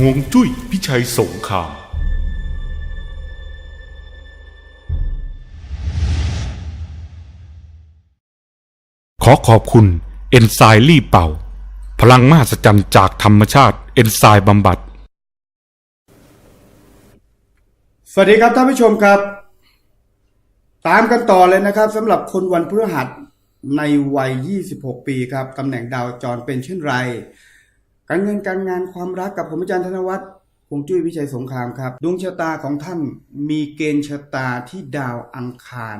ห่วงจุ้ยพิชัยสงคราม ขอขอบคุณเอนไซม์รีเป่า พลังมหัศจรรย์จากธรรมชาติเอนไซม์บำบัด สวัสดีครับท่านผู้ชมครับ ตามกันต่อเลยนะครับสำหรับคนวันพฤหัสในวัย 26 ปีครับตำแหน่งดาวจรเป็นเช่นไร การเงินการงานความรักกับผมอาจารย์ธนวัฒน์คงจุ้ยวิชัยสงครามครับ ดวงชะตาของท่านมีเกณฑ์ชะตาที่ดาวอังคาร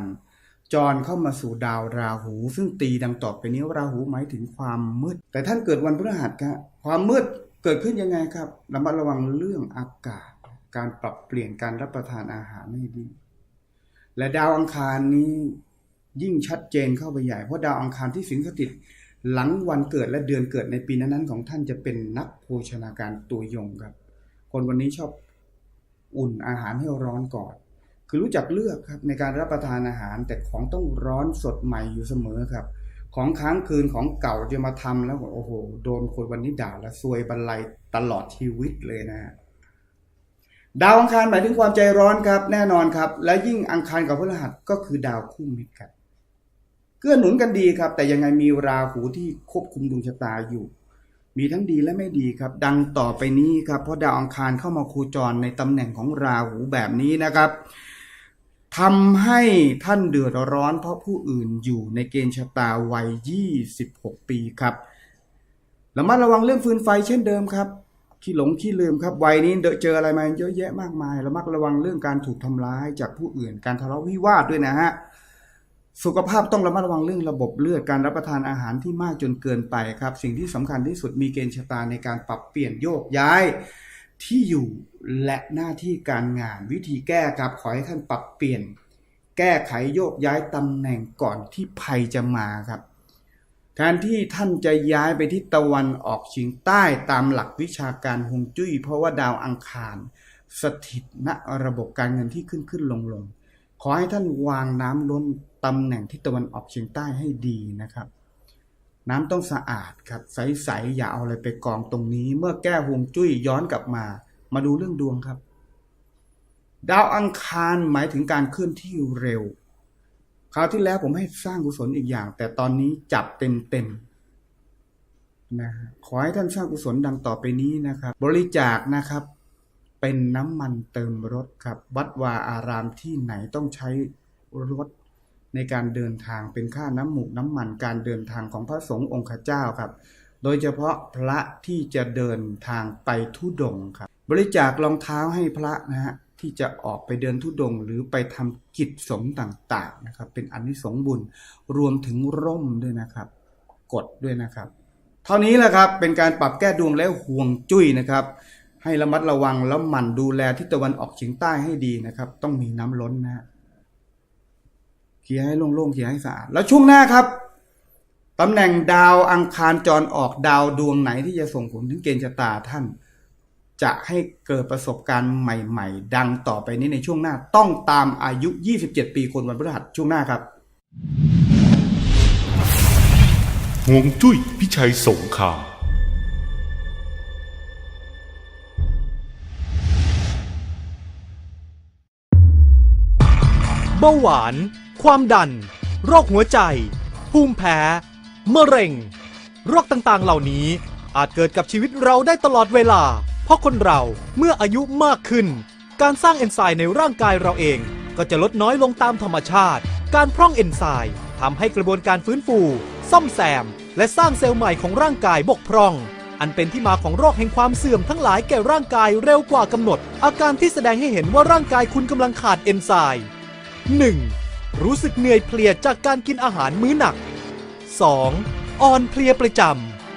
จรเข้ามาสู่ดาวราหู ซึ่งตีดังต่อไปนี้ว่าราหูหมายถึงความมืด แต่ท่านเกิดวันพฤหัสครับความมืดเกิดขึ้นยังไงครับระมัดระวังเรื่องอากาศ การปรับเปลี่ยนการรับประทานอาหารให้ดี และดาวอังคารนี้ยิ่งชัดเจนเข้าไปใหญ่เพราะดาวอังคารที่สิงสถิต หลังวันเกิดและเดือนเกิดในปีนั้นๆของท่านจะเป็นนักโภชนาการตัวยงครับ คนวันนี้ชอบอุ่นอาหารให้ร้อนก่อน คือรู้จักเลือกครับในการรับประทานอาหารแต่ของต้องร้อนสดใหม่อยู่เสมอครับ ของค้างคืนของเก่าจะมาทำแล้วโอ้โห โดนคนวันนี้ด่าและซวยบรรลัยตลอดชีวิตเลยนะฮะดาวอังคารหมายถึงความใจร้อนครับแน่นอนครับ และยิ่งอังคารกับพฤหัสก็คือดาวคู่มิตรครับ กื้อหนุนกันดีครับ แต่ยังไงมีราหูที่ควบคุมดวงชะตาอยู่ มีทั้งดีและไม่ดีครับ ดังต่อไปนี้ครับ เพราะดาวอังคารเข้ามาคูจรในตำแหน่งของราหูแบบนี้นะครับทำให้ท่านเดือดร้อน เพราะผู้อื่นอยู่ในเกณฑ์ชะตาวัย 26 ปีครับระมัดระวังเรื่องฟืนไฟเช่นเดิมครับขี้หลงขี้ลืมครับวัยนี้เจออะไรมาเยอะแยะมากมายระมัดระวังเรื่องการถูกทำร้ายจากผู้อื่นการทะเลาะวิวาทด้วยนะฮะ สุขภาพต้องระมัดระวังเรื่องระบบเลือดการรับประทานอาหารที่มากจนเกินไปครับ สิ่งที่สำคัญที่สุดมีเกณฑ์ชะตาในการปรับเปลี่ยนโยกย้ายที่อยู่และหน้าที่การงานวิธีแก้ครับขอให้ท่านปรับเปลี่ยน แก้ไขโยกย้ายตำแหน่งก่อนที่ภัยจะมาครับการที่ท่านจะย้ายไปที่ตะวันออกเฉียงใต้ตามหลักวิชาการฮวงจุ้ย เพราะว่าดาวอังคาร สถิตณระบบการเงินที่ขึ้นขึ้นลงลงขอให้ท่านวางน้ำล้น ตำแหน่งที่ตะวันออกเฉียงใต้ให้ดีนะครับ น้ำต้องสะอาดครับใสๆอย่าเอาอะไรไปกองตรงนี้ เมื่อแก้ฮวงจุ้ยย้อนกลับมา มาดูเรื่องดวงครับ ดาวอังคารหมายถึงการเคลื่อนที่เร็ว คราวที่แล้วผมให้สร้างกุศลอีกอย่าง แต่ตอนนี้จับเต็มๆนะขอให้ท่านสร้างกุศลดังต่อไปนี้นะครับ บริจาคนะครับเป็นน้ำมันเติมรถครับ วัดวาอารามที่ไหนต้องใช้รถ ในการเดินทางเป็นค่าน้ำหมูกน้ำมันการเดินทางของพระสงฆ์องค์ข้าเจ้าครับ โดยเฉพาะพระที่จะเดินทางไปทุดงค์ครับ บริจาครองเท้าให้พระนะฮะที่จะออกไปเดินทุดงค์หรือไปทำกิจสงฆ์ต่างๆนะครับ เป็นอนนิสงส์บุญรวมถึงร่มด้วยนะครับ กดด้วยนะครับ เท่านี้แหละครับเป็นการปรับแก้ดวงและห่วงจุ้ยนะครับให้ระมัดระวังแล้วหมั่นดูแลทิศตะวันออกเฉียงใต้ให้ดีนะครับ ต้องมีน้ำล้นนะฮะ เคลียร์ให้โล่งๆเคลียร์ให้สะอาดแล้วช่วงหน้าครับตำแหน่งดาวอังคารจรออกดาวดวงไหนที่จะส่งผลถึงเกณฑ์ชะตาท่าน จะให้เกิดประสบการณ์ใหม่ ๆ ดังต่อไปนี้ในช่วงหน้าต้องตามอายุ 27 ปีคนวันพฤหัสช่วงหน้าครับห่วงจุ้ยพิชัยสงครามเบาหวาน ความดัน โรคหัวใจ ภูมิแพ้ มะเร็ง โรคต่างๆ เหล่านี้อาจเกิดกับชีวิตเราได้ตลอดเวลา เพราะคนเราเมื่ออายุมากขึ้น การสร้างเอนไซม์ในร่างกายเราเอง ก็จะลดน้อยลงตามธรรมชาติ การพร่องเอนไซม์ทำให้กระบวนการฟื้นฟู ซ่อมแซม และสร้างเซลล์ใหม่ของร่างกายบกพร่อง อันเป็นที่มาของโรคแห่งความเสื่อมทั้งหลายแก่ร่างกายเร็วกว่ากำหนด อาการที่แสดงให้เห็นว่าร่างกายคุณกำลังขาดเอนไซม์ 1. รู้สึกเหนื่อยเพลียจากการกินอาหารมื้อหนัก 2. อ่อนเพลียประจ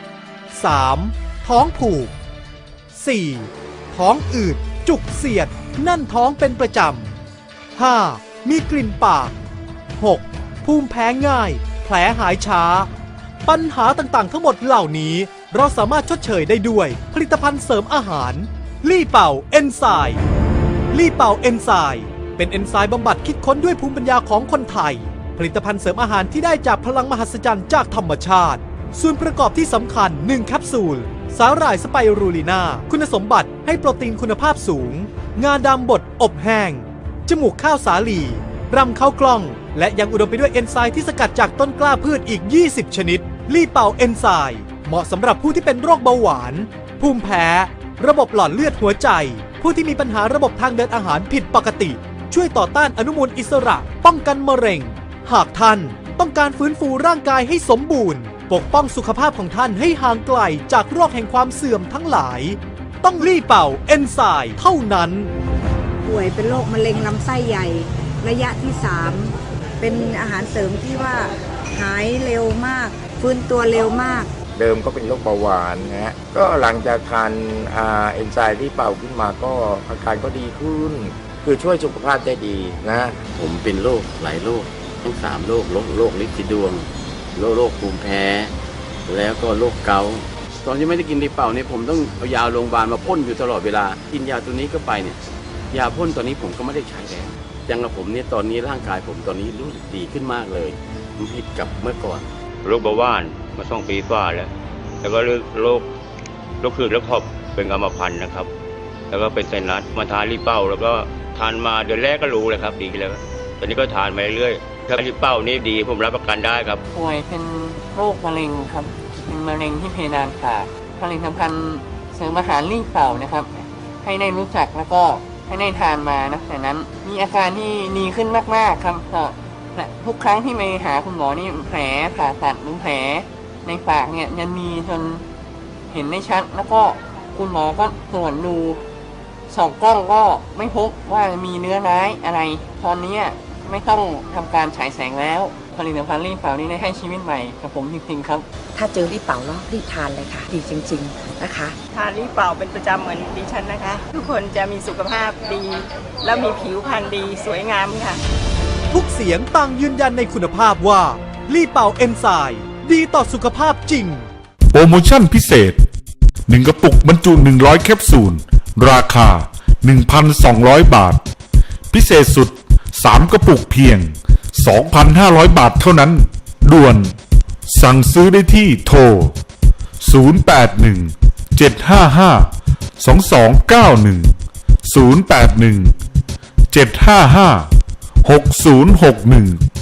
ำ 3. ท้องผูก 4. ท้องอืด จุกเสียดแน่นท้องเป็นประจำ 5. มีกลิ่นปาก 6. ภูมิแพ้ง่าย แผลหายช้า ปัญหาต่างๆ ทั้งหมดเหล่านี้ เราสามารถชดเชยได้ด้วย ผลิตภัณฑ์เสริมอาหาร ลี่เป่าเอนไซม์ลี่เป่าเอนไซม์ เป็นเอนไซม์บำบัดคิดค้นด้วยภูมิปัญญาของคนไทย ผลิตภัณฑ์เสริมอาหารที่ได้จากพลังมหัศจรรย์จากธรรมชาติ ส่วนประกอบที่สำคัญ 1 แคปซูล สาหร่ายสไปรูลินาคุณสมบัติให้โปรตีนคุณภาพสูง งาดำบดอบแห้ง จมูกข้าวสาลีรำข้าวกล้อง และยังอุดมไปด้วยเอนไซม์ที่สกัดจากต้นกล้าพืชอีก 20 ชนิด ลี่เป่าเอนไซม์เหมาะสำหรับผู้ที่เป็นโรคเบาหวาน ภูมิแพ้ ระบบหลอดเลือดหัวใจ ผู้ที่มีปัญหาระบบทางเดินอาหารผิดปกติ ช่วยต่อต้านอนุมูลอิสระ ป้องกันมะเร็ง หากท่านต้องการฟื้นฟูร่างกายให้สมบูรณ์ ปกป้องสุขภาพของท่านให้ห่างไกลจากโรคแห่งความเสื่อมทั้งหลาย ต้องลี่เป่าเอนไซม์เท่านั้น ป่วยเป็นโรคมะเร็งลำไส้ใหญ่ ระยะที่ 3 เป็นอาหารเสริมที่ว่าหายเร็วมาก ฟื้นตัวเร็วมาก เดิมก็เป็นโรคเบาหวานนะฮะ ก็หลังจากทานอ่าเอนไซม์ที่เป่าขึ้นมาก็อาการก็ดีขึ้น คือช่วยสุขภาพได้ดีนะ ผมเป็นโรคหลายโรคทั้งสามโรคโรคโรคลินสีดวงโรคโรคภูมิแพ้ แล้วก็โรคเกาต์ตอนที่ไม่ได้กินดีเป่าเนี่ยผมต้องเอายาโรงพยาบาลมาพ่นอยู่ตลอดเวลา กินยาตัวนี้ก็ไปเนี่ยยาพ่นตอนนี้ผมก็ไม่ได้ใช้แล้วอย่างกับผมเนี่ยตอนนี้ร่างกายผมตอนนี้รู้สึกดีขึ้นมากเลยมันผิดกับเมื่อก่อนโรคเบาหวานมาสองปีกว่าแล้วแล้วก็โรคโรคคือโรคหอบเป็นกรรมพันธุ์นะครับ แล้วก็เป็นไซนัสมาทานรีเป้าแล้วก็ ทานมาเดือนแรกก็รู้เลยครับ ดีแล้ว ตอนนี้ก็ทานมาเรื่อยๆถ้ารีเป้านี่ดีผมรับประกันได้ครับ ป่วยเป็นโรคมะเร็งครับ เป็นมะเร็งที่เพดานปากผลิตภัณฑ์เสริมอาหารรีบเป่านะครับ ให้ได้รู้จักแล้วก็ให้ได้ทานมานะแต่นั้นมีอาการที่ดีขึ้นมากๆครับก็ทุกครั้งที่ไปหาคุณหมอนี่แผลผ่าตัดหรือแผลในปากเนี่ยยังมีจนเห็นได้ชัด แล้วก็คุณหมอก็ตรวจดู สองกล้องก็ไม่พบว่ามีเนื้อร้ายอะไร ตอนนี้ไม่ต้องทำการฉายแสงแล้วผลิตภัณฑ์รีบเป่านี่ได้ให้ชีวิตใหม่กับผมจริงๆครับ ถ้าเจอรีบเป่าแล้วรีบทานเลยค่ะ ดีจริง ๆนะคะ ทานรีบเป่าเป็นประจำเหมือนดิฉันนะคะ ทุกคนจะมีสุขภาพดี แล้วมีผิวพรรณดีสวยงามค่ะ ทุกเสียงต่างยืนยันในคุณภาพว่าลี่เป่าเอนไซม์ดีต่อสุขภาพจริง โปรโมชั่นพิเศษ 1 กระปุกบรรจุ 100 แคปซูล ราคา 1,200 บาท พิเศษสุด 3 กระปุกเพียง 2,500 บาทเท่านั้น ด่วน สั่งซื้อได้ที่โทร 081 755 2291 081 755 6061